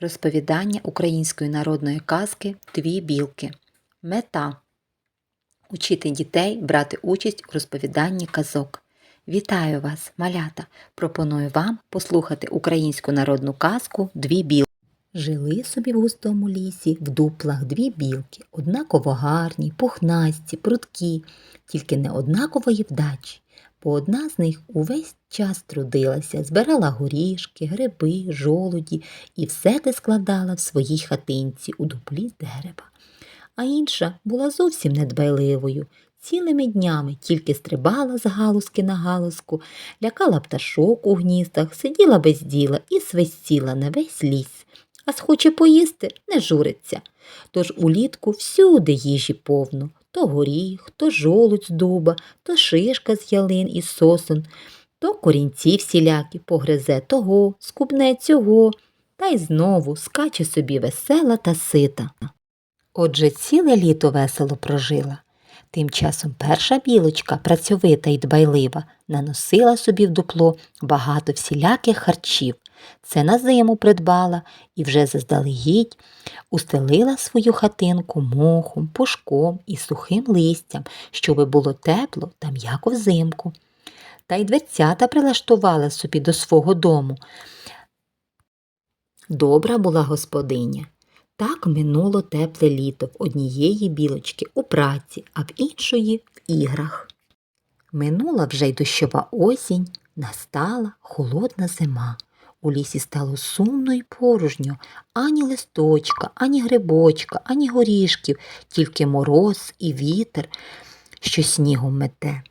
Розповідання української народної казки Дві білки. Мета Учити дітей брати участь у розповіданні казок. Вітаю вас, малята! Пропоную вам послухати українську народну казку Дві білки. Жили собі в густому лісі в дуплах дві білки, однаково гарні, пухнасті, прудкі, тільки не однакової вдачі, бо одна з них увесь час трудилася, збирала горішки, гриби, жолуді і все те складала в своїй хатинці у дуплі з дерева. А інша була зовсім недбайливою. Цілими днями тільки стрибала з галузки на галузку, лякала пташок у гніздах, сиділа без діла і свистіла на весь ліс. А схоче поїсти не журиться. Тож улітку всюди їжі повно то горіх, то жолудь з дуба, то шишка з ялин і сосон, то корінці всілякі погризе того, скубне цього, та й знову скаче собі весела та сита. Отже, ціле літо весело прожила. Тим часом перша білочка, працьовита й дбайлива, наносила собі в дупло багато всіляких харчів. Це на зиму придбала і вже заздалегідь устелила свою хатинку мохом, пушком і сухим листям, щоби було тепло та м'яко взимку. Та й дверцята прилаштувала собі до свого дому. Добра була господиня. Так минуло тепле літо в однієї білочки у праці, а в іншої в іграх. Минула вже й дощова осінь, настала холодна зима. У лісі стало сумно й порожньо, ані листочка, ані грибочка, ані горішків, тільки мороз і вітер, що снігом мете.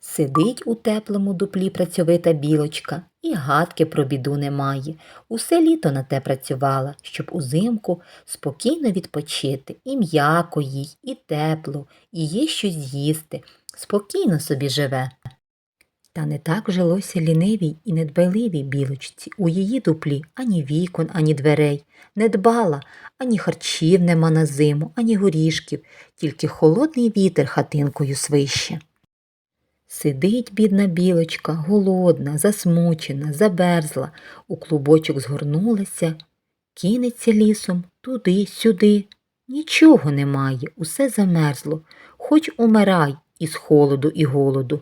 Сидить у теплому дуплі працьовита білочка, і гадки про біду немає. Усе літо на те працювала, щоб узимку спокійно відпочити, і м'яко їй, і тепло, і є щось з'їсти, спокійно собі живе. Та не так жилося лінивій і недбайливій білочці. У її дуплі ані вікон, ані дверей. Не дбала, ані харчів нема на зиму, ані горішків, тільки холодний вітер хатинкою свище. Сидить бідна білочка, голодна, засмучена, заберзла, у клубочок згорнулася, кинеться лісом туди, сюди. Нічого немає, усе замерзло, хоч умирай із холоду і голоду.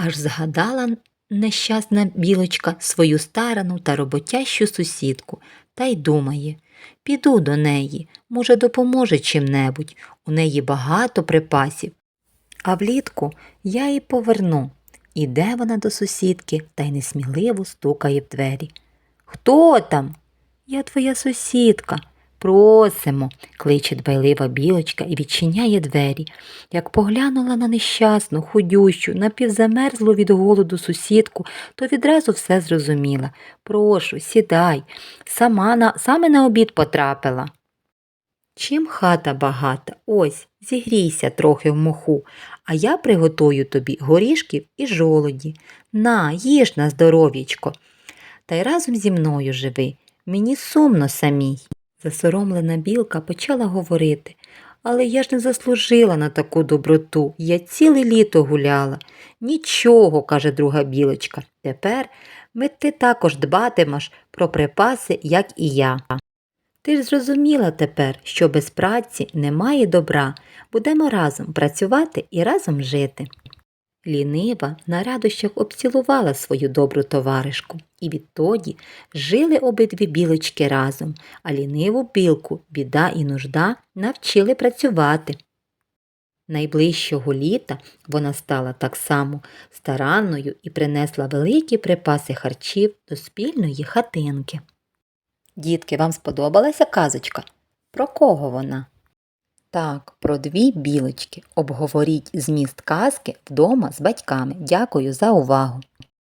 Аж згадала нещасна білочка свою старану та роботящу сусідку та й думає піду до неї, може, допоможе чим-небудь, у неї багато припасів. А влітку я їй поверну. Іде вона до сусідки та й несміливо стукає в двері. Хто там? Я твоя сусідка. Просимо, кличе дбайлива білочка і відчиняє двері. Як поглянула на нещасну, худющу, напівзамерзлу від голоду сусідку, то відразу все зрозуміла. Прошу, сідай, сама на, саме на обід потрапила. Чим хата багата, ось, зігрійся трохи в моху, а я приготую тобі горішків і жолоді. На, їж на здоров'ячко. Та й разом зі мною живи, мені сумно самій. Засоромлена білка почала говорити, але я ж не заслужила на таку доброту. Я ціле літо гуляла. Нічого, каже друга білочка. Тепер ми ти також дбатимеш про припаси, як і я. Ти ж зрозуміла тепер, що без праці немає добра. Будемо разом працювати і разом жити. Лінива на радощах обцілувала свою добру товаришку, і відтоді жили обидві білочки разом, а ліниву білку біда і нужда навчили працювати. Найближчого літа вона стала так само старанною і принесла великі припаси харчів до спільної хатинки. Дітки, вам сподобалася казочка? Про кого вона? Так, про дві білочки. Обговоріть зміст казки вдома з батьками. Дякую за увагу.